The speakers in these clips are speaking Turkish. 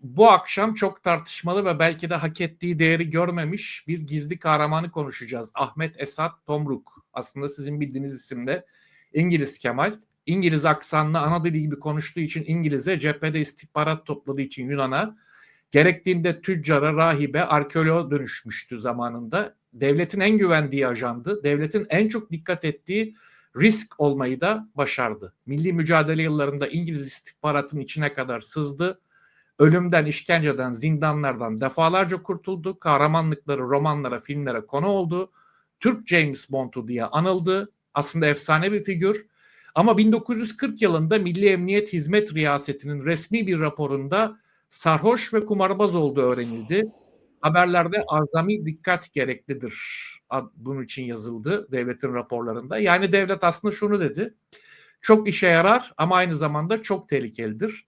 Bu akşam çok tartışmalı ve belki de hak ettiği değeri görmemiş bir gizli kahramanı konuşacağız. Ahmet Esat Tomruk. Aslında sizin bildiğiniz isimde İngiliz Kemal. İngiliz aksanlı ana dili gibi konuştuğu için İngiliz'e, cephede istihbarat topladığı için Yunan'a, gerektiğinde tüccara, rahibe, arkeoloğa dönüşmüştü zamanında. Devletin en güvendiği ajandı. Devletin en çok dikkat ettiği risk olmayı da başardı. Milli mücadele yıllarında İngiliz istihbaratının içine kadar sızdı. Ölümden, işkenceden, zindanlardan defalarca kurtuldu. Kahramanlıkları romanlara, filmlere konu oldu. Türk James Bond'u diye anıldı. Aslında efsane bir figür. Ama 1940 yılında Milli Emniyet Hizmet Riyasetinin resmi bir raporunda sarhoş ve kumarbaz olduğu öğrenildi. Haberlerde azami dikkat gereklidir. Bunun için yazıldı devletin raporlarında. Yani devlet aslında şunu dedi. Çok işe yarar ama aynı zamanda çok tehlikelidir.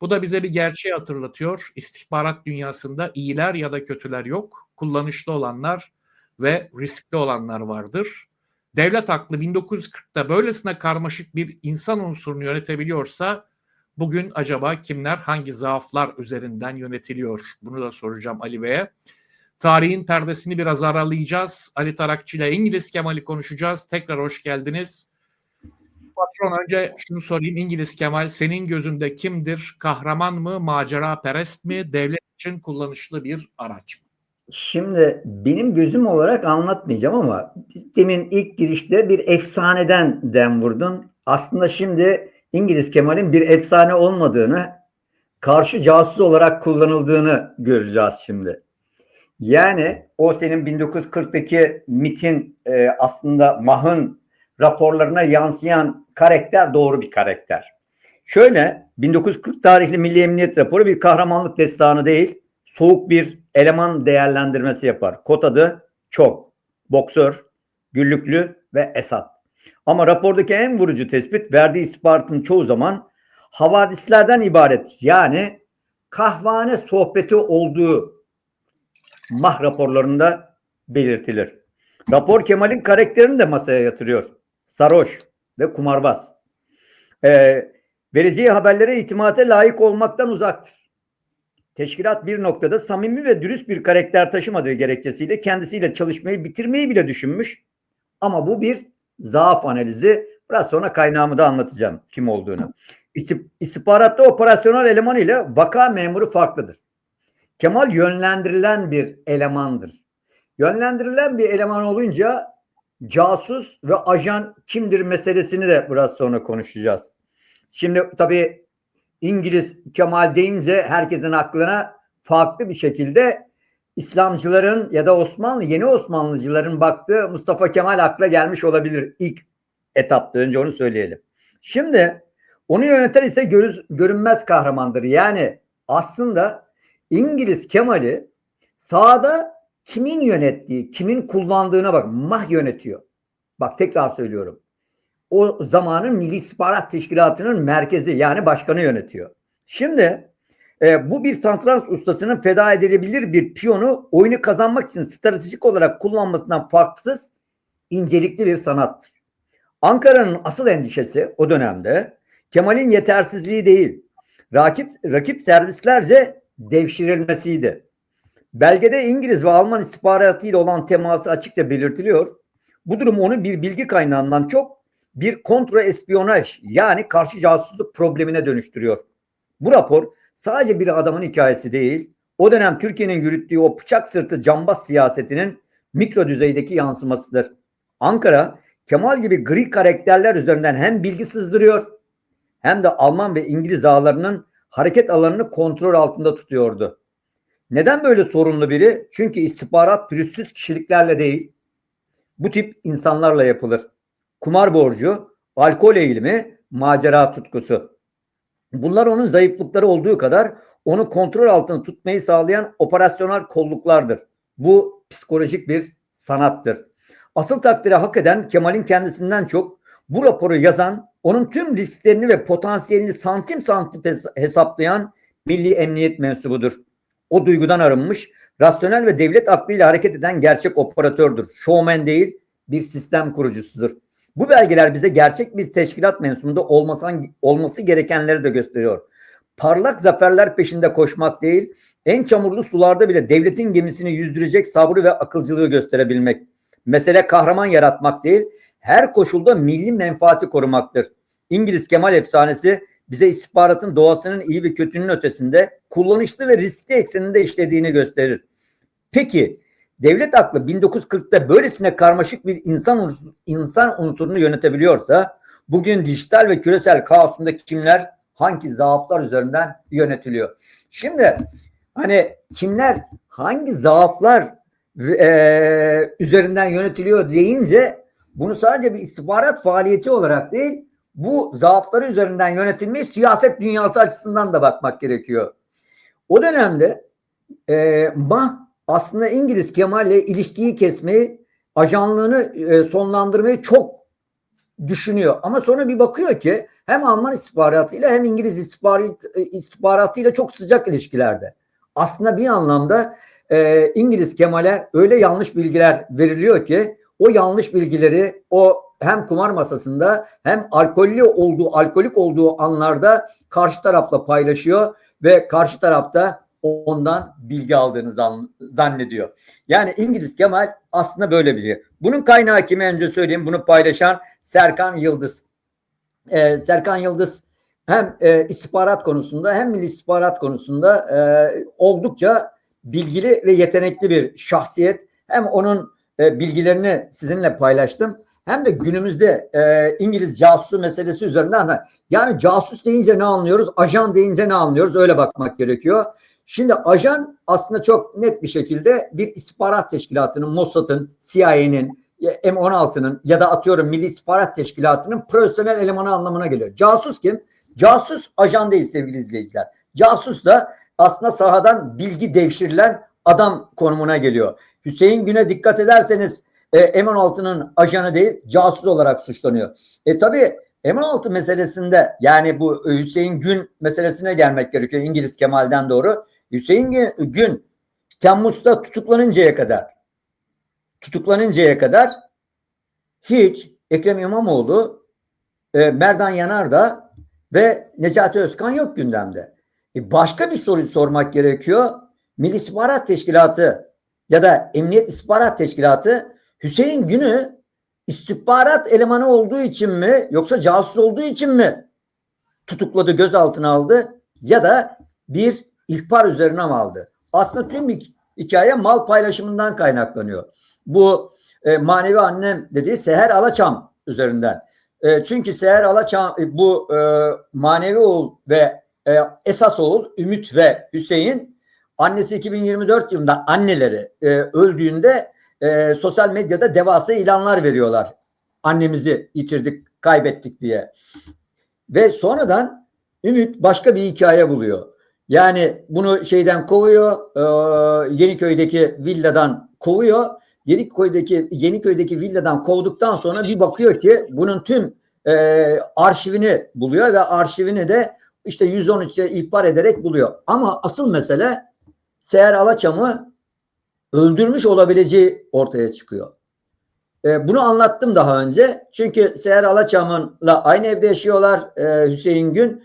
Bu da bize bir gerçeği hatırlatıyor. İstihbarat dünyasında iyiler ya da kötüler yok. Kullanışlı olanlar ve riskli olanlar vardır. Devlet aklı 1940'ta böylesine karmaşık bir insan unsurunu yönetebiliyorsa bugün acaba kimler hangi zaaflar üzerinden yönetiliyor? Bunu da soracağım Ali Bey'e. Tarihin perdesini biraz aralayacağız. Ali Tarakçı ile İngiliz Kemal'i konuşacağız. Tekrar hoş geldiniz. Patron önce şunu sorayım. İngiliz Kemal senin gözünde kimdir? Kahraman mı, macera perest mi, devlet için kullanışlı bir araç mı? Şimdi benim gözüm olarak anlatmayacağım ama demin ilk girişte bir efsaneden dem vurdun. Aslında şimdi İngiliz Kemal'in bir efsane olmadığını, karşı casus olarak kullanıldığını göreceğiz şimdi. Yani o senin 1940'daki MIT'in e, aslında Mah'ın raporlarına yansıyan karakter doğru bir karakter. Şöyle 1940 tarihli Milli Emniyet raporu bir kahramanlık destanı değil, soğuk bir eleman değerlendirmesi yapar. Kod çok. Boksör, güllüklü ve Esat. Ama rapordaki en vurucu tespit verdiği istihbaratın çoğu zaman havadislerden ibaret. Yani kahvane sohbeti olduğu mah raporlarında belirtilir. Rapor Kemal'in karakterini de masaya yatırıyor. Sarhoş ve kumarbaz. Ee, vereceği haberlere itimate layık olmaktan uzaktır. Teşkilat bir noktada samimi ve dürüst bir karakter taşımadığı gerekçesiyle kendisiyle çalışmayı bitirmeyi bile düşünmüş. Ama bu bir zaaf analizi. Biraz sonra kaynağımı da anlatacağım kim olduğunu. İstihbaratta operasyonel eleman ile vaka memuru farklıdır. Kemal yönlendirilen bir elemandır. Yönlendirilen bir eleman olunca casus ve ajan kimdir meselesini de biraz sonra konuşacağız. Şimdi tabii İngiliz Kemal deyince herkesin aklına farklı bir şekilde İslamcıların ya da Osmanlı yeni Osmanlıcıların baktığı Mustafa Kemal akla gelmiş olabilir ilk etapta önce onu söyleyelim. Şimdi onu yöneten ise görüz, görünmez kahramandır. Yani aslında İngiliz Kemal'i sağda kimin yönettiği, kimin kullandığına bak. Mah yönetiyor. Bak tekrar söylüyorum. O zamanın Milli İstihbarat Teşkilatı'nın merkezi yani başkanı yönetiyor. Şimdi e, bu bir santranç ustasının feda edilebilir bir piyonu oyunu kazanmak için stratejik olarak kullanmasından farksız incelikli bir sanattır. Ankara'nın asıl endişesi o dönemde Kemal'in yetersizliği değil, rakip, rakip servislerce devşirilmesiydi. Belgede İngiliz ve Alman istihbaratı ile olan teması açıkça belirtiliyor. Bu durum onu bir bilgi kaynağından çok bir kontra espiyonaj yani karşı casusluk problemine dönüştürüyor. Bu rapor sadece bir adamın hikayesi değil, o dönem Türkiye'nin yürüttüğü o bıçak sırtı cambaz siyasetinin mikro düzeydeki yansımasıdır. Ankara, Kemal gibi gri karakterler üzerinden hem bilgi sızdırıyor hem de Alman ve İngiliz ağlarının hareket alanını kontrol altında tutuyordu. Neden böyle sorunlu biri? Çünkü istihbarat pürüzsüz kişiliklerle değil, bu tip insanlarla yapılır. Kumar borcu, alkol eğilimi, macera tutkusu. Bunlar onun zayıflıkları olduğu kadar onu kontrol altında tutmayı sağlayan operasyonel kolluklardır. Bu psikolojik bir sanattır. Asıl takdire hak eden Kemal'in kendisinden çok bu raporu yazan, onun tüm risklerini ve potansiyelini santim santim hesaplayan Milli Emniyet mensubudur. O duygudan arınmış, rasyonel ve devlet aklıyla hareket eden gerçek operatördür. Showman değil, bir sistem kurucusudur. Bu belgeler bize gerçek bir teşkilat mensubunda olması, olması gerekenleri de gösteriyor. parlak zaferler peşinde koşmak değil, en çamurlu sularda bile devletin gemisini yüzdürecek sabrı ve akılcılığı gösterebilmek. Mesele kahraman yaratmak değil, her koşulda milli menfaati korumaktır. İngiliz Kemal efsanesi bize istihbaratın doğasının iyi ve kötünün ötesinde kullanışlı ve riskli ekseninde işlediğini gösterir. Peki devlet aklı 1940'ta böylesine karmaşık bir insan unsur, insan unsurunu yönetebiliyorsa bugün dijital ve küresel kaosunda kimler hangi zaaflar üzerinden yönetiliyor? Şimdi hani kimler hangi zaaflar e, üzerinden yönetiliyor deyince bunu sadece bir istihbarat faaliyeti olarak değil bu zaafları üzerinden yönetilmiş siyaset dünyası açısından da bakmak gerekiyor. O dönemde e, Mah aslında İngiliz Kemal'le ilişkiyi kesmeyi, ajanlığını e, sonlandırmayı çok düşünüyor. Ama sonra bir bakıyor ki hem Alman istihbaratıyla hem İngiliz istihbarat, istihbaratıyla çok sıcak ilişkilerde. Aslında bir anlamda e, İngiliz Kemal'e öyle yanlış bilgiler veriliyor ki o yanlış bilgileri o hem kumar masasında hem alkollü olduğu, alkolik olduğu anlarda karşı tarafla paylaşıyor ve karşı tarafta ondan bilgi aldığını zannediyor. Yani İngiliz Kemal aslında böyle biri. Bunun kaynağı kimi önce söyleyeyim. Bunu paylaşan Serkan Yıldız. Ee, Serkan Yıldız hem e, istihbarat konusunda hem milli istihbarat konusunda e, oldukça bilgili ve yetenekli bir şahsiyet. Hem onun e, bilgilerini sizinle paylaştım hem de günümüzde e, İngiliz casusu meselesi üzerinden yani casus deyince ne anlıyoruz, ajan deyince ne anlıyoruz öyle bakmak gerekiyor. Şimdi ajan aslında çok net bir şekilde bir istihbarat teşkilatının, Mossad'ın, CIA'nin, M16'nın ya da atıyorum Milli İstihbarat Teşkilatı'nın profesyonel elemanı anlamına geliyor. Casus kim? Casus ajan değil sevgili izleyiciler. Casus da aslında sahadan bilgi devşirilen adam konumuna geliyor. Hüseyin Gün'e dikkat ederseniz e, M16'nın ajanı değil casus olarak suçlanıyor. E tabi M16 meselesinde yani bu Hüseyin Gün meselesine gelmek gerekiyor İngiliz Kemal'den doğru. Hüseyin Gün Temmuz'da tutuklanıncaya kadar tutuklanıncaya kadar hiç Ekrem İmamoğlu, e, Merdan Yanardağ ve Necati Özkan yok gündemde. E başka bir soru sormak gerekiyor. Milli İstihbarat Teşkilatı ya da Emniyet İstihbarat Teşkilatı Hüseyin Gün'ü istihbarat elemanı olduğu için mi yoksa casus olduğu için mi tutukladı, gözaltına aldı ya da bir ihbar üzerine mi aldı? Aslında tüm hikaye mal paylaşımından kaynaklanıyor. Bu e, manevi annem dediği Seher Alaçam üzerinden. E, çünkü Seher Alaçam e, bu e, manevi oğul ve e, esas oğul Ümit ve Hüseyin annesi 2024 yılında anneleri e, öldüğünde e, sosyal medyada devasa ilanlar veriyorlar. Annemizi yitirdik, kaybettik diye. Ve sonradan Ümit başka bir hikaye buluyor. Yani bunu şeyden kovuyor, e, Yeniköy'deki villadan kovuyor. Yeniköy'deki Yeniköy'deki villadan kovduktan sonra bir bakıyor ki bunun tüm e, arşivini buluyor ve arşivini de işte 113'e ihbar ederek buluyor. Ama asıl mesele Seher Alaçam'ı öldürmüş olabileceği ortaya çıkıyor. E, bunu anlattım daha önce. Çünkü Seher Alaçam'ınla aynı evde yaşıyorlar e, Hüseyin Gün.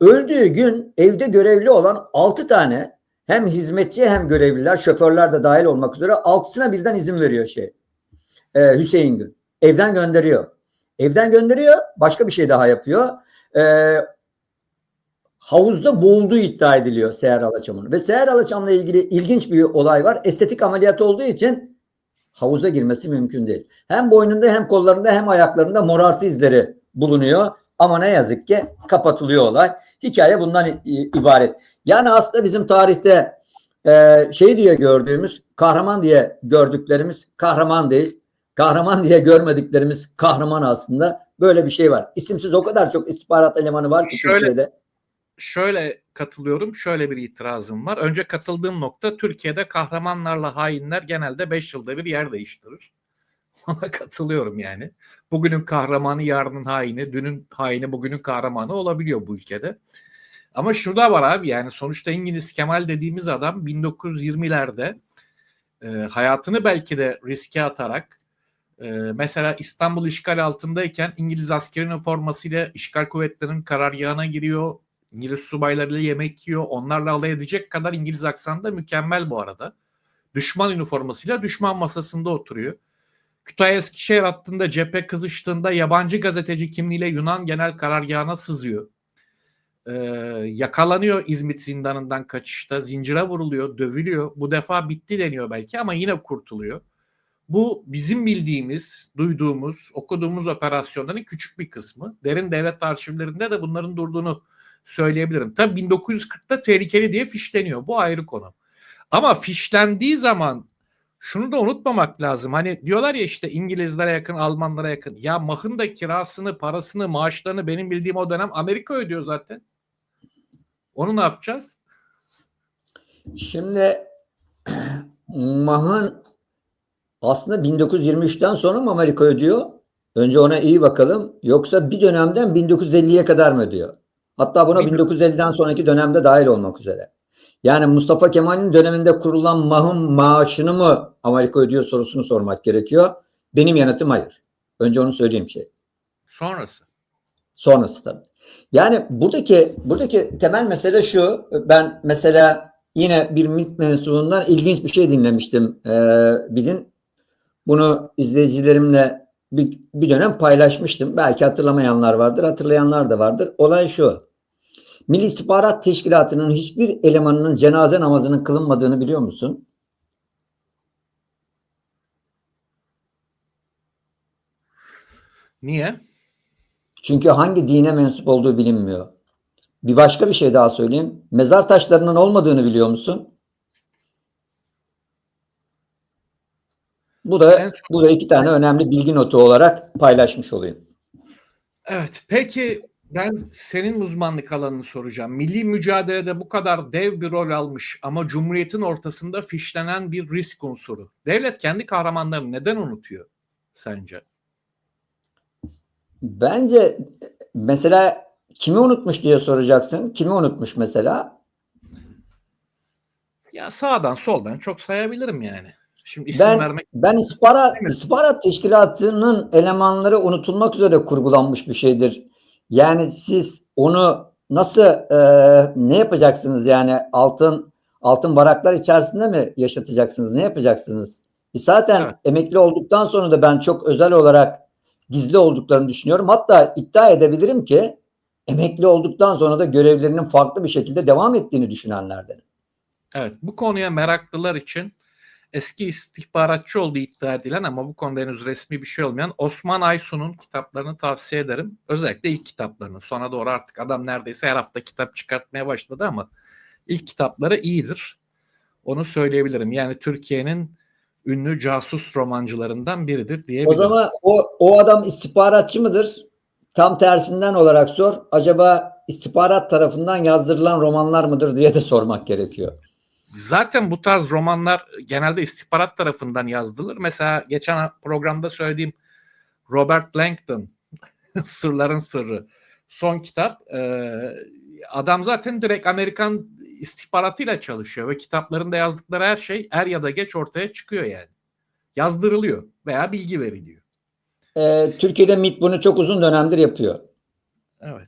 Öldüğü gün evde görevli olan 6 tane hem hizmetçi hem görevliler, şoförler de dahil olmak üzere altısına birden izin veriyor şey. E, Hüseyin Gün. Evden gönderiyor. Evden gönderiyor. Başka bir şey daha yapıyor. E, havuzda boğulduğu iddia ediliyor Seher Alaçam'ın. Ve Seher Alaçam'la ilgili ilginç bir olay var. Estetik ameliyat olduğu için havuza girmesi mümkün değil. Hem boynunda hem kollarında hem ayaklarında morartı izleri bulunuyor. Ama ne yazık ki kapatılıyor olay. Hikaye bundan ibaret. Yani aslında bizim tarihte e, şey diye gördüğümüz, kahraman diye gördüklerimiz kahraman değil. Kahraman diye görmediklerimiz kahraman aslında. Böyle bir şey var. İsimsiz o kadar çok istihbarat elemanı var ki Şöyle, Türkiye'de. Şöyle katılıyorum. Şöyle bir itirazım var. Önce katıldığım nokta Türkiye'de kahramanlarla hainler genelde 5 yılda bir yer değiştirir. Ona katılıyorum yani. Bugünün kahramanı yarının haini, dünün haini bugünün kahramanı olabiliyor bu ülkede. Ama şurada var abi yani sonuçta İngiliz Kemal dediğimiz adam 1920'lerde e, hayatını belki de riske atarak e, mesela İstanbul işgal altındayken İngiliz askerinin formasıyla işgal kuvvetlerinin karargahına giriyor. İngiliz subaylarıyla yemek yiyor. Onlarla alay edecek kadar İngiliz aksanı da mükemmel bu arada. Düşman üniformasıyla düşman masasında oturuyor. Kütahya Eskişehir hattında cephe kızıştığında yabancı gazeteci kimliğiyle Yunan genel karargahına sızıyor. Ee, yakalanıyor İzmit zindanından kaçışta. Zincire vuruluyor, dövülüyor. Bu defa bitti deniyor belki ama yine kurtuluyor. Bu bizim bildiğimiz, duyduğumuz, okuduğumuz operasyonların küçük bir kısmı. Derin devlet arşivlerinde de bunların durduğunu söyleyebilirim. Tabii 1940'ta tehlikeli diye fişleniyor. Bu ayrı konu. Ama fişlendiği zaman şunu da unutmamak lazım. Hani diyorlar ya işte İngilizlere yakın, Almanlara yakın. Ya Mah'ın da kirasını, parasını, maaşlarını benim bildiğim o dönem Amerika ödüyor zaten. Onu ne yapacağız? Şimdi Mah'ın aslında 1923'ten sonra mı Amerika ödüyor? Önce ona iyi bakalım. Yoksa bir dönemden 1950'ye kadar mı ödüyor? Hatta buna Bilmiyorum. 1950'den sonraki dönemde dahil olmak üzere. Yani Mustafa Kemal'in döneminde kurulan Mah'ın maaşını mı Amerika ödüyor sorusunu sormak gerekiyor. Benim yanıtım hayır. Önce onu söyleyeyim şey. Sonrası. Sonrası tabii. Yani buradaki buradaki temel mesele şu. Ben mesela yine bir MİT mensubundan ilginç bir şey dinlemiştim. Ee, bilin. Bunu izleyicilerimle bir, bir dönem paylaşmıştım. Belki hatırlamayanlar vardır, hatırlayanlar da vardır. Olay şu. Milli İstihbarat Teşkilatı'nın hiçbir elemanının cenaze namazının kılınmadığını biliyor musun? Niye? Çünkü hangi dine mensup olduğu bilinmiyor. Bir başka bir şey daha söyleyeyim. Mezar taşlarının olmadığını biliyor musun? Bu da bu da iki tane önemli bilgi notu olarak paylaşmış olayım. Evet. Peki ben senin uzmanlık alanını soracağım. Milli mücadelede bu kadar dev bir rol almış ama Cumhuriyet'in ortasında fişlenen bir risk unsuru. Devlet kendi kahramanlarını neden unutuyor sence? Bence mesela kimi unutmuş diye soracaksın. Kimi unutmuş mesela? Ya sağdan soldan çok sayabilirim yani. Şimdi isim Ben vermek ben mi? istihbarat teşkilatının elemanları unutulmak üzere kurgulanmış bir şeydir. Yani siz onu nasıl e, ne yapacaksınız yani altın altın baraklar içerisinde mi yaşatacaksınız? Ne yapacaksınız? E zaten Evet. emekli olduktan sonra da ben çok özel olarak gizli olduklarını düşünüyorum. Hatta iddia edebilirim ki emekli olduktan sonra da görevlerinin farklı bir şekilde devam ettiğini düşünenlerden. Evet, bu konuya meraklılar için eski istihbaratçı olduğu iddia edilen ama bu konuda henüz resmi bir şey olmayan Osman Aysun'un kitaplarını tavsiye ederim. Özellikle ilk kitaplarını. Sonra doğru artık adam neredeyse her hafta kitap çıkartmaya başladı ama ilk kitapları iyidir. Onu söyleyebilirim. Yani Türkiye'nin ünlü casus romancılarından biridir O diyebilirim. zaman o, o adam istihbaratçı mıdır? Tam tersinden olarak sor. Acaba istihbarat tarafından yazdırılan romanlar mıdır diye de sormak gerekiyor. Zaten bu tarz romanlar genelde istihbarat tarafından yazılır. Mesela geçen programda söylediğim Robert Langdon Sırların Sırrı son kitap. Ee, adam zaten direkt Amerikan istihbaratıyla çalışıyor ve kitaplarında yazdıkları her şey er ya da geç ortaya çıkıyor yani. Yazdırılıyor veya bilgi veriliyor. Ee, Türkiye'de MİT bunu çok uzun dönemdir yapıyor. Evet.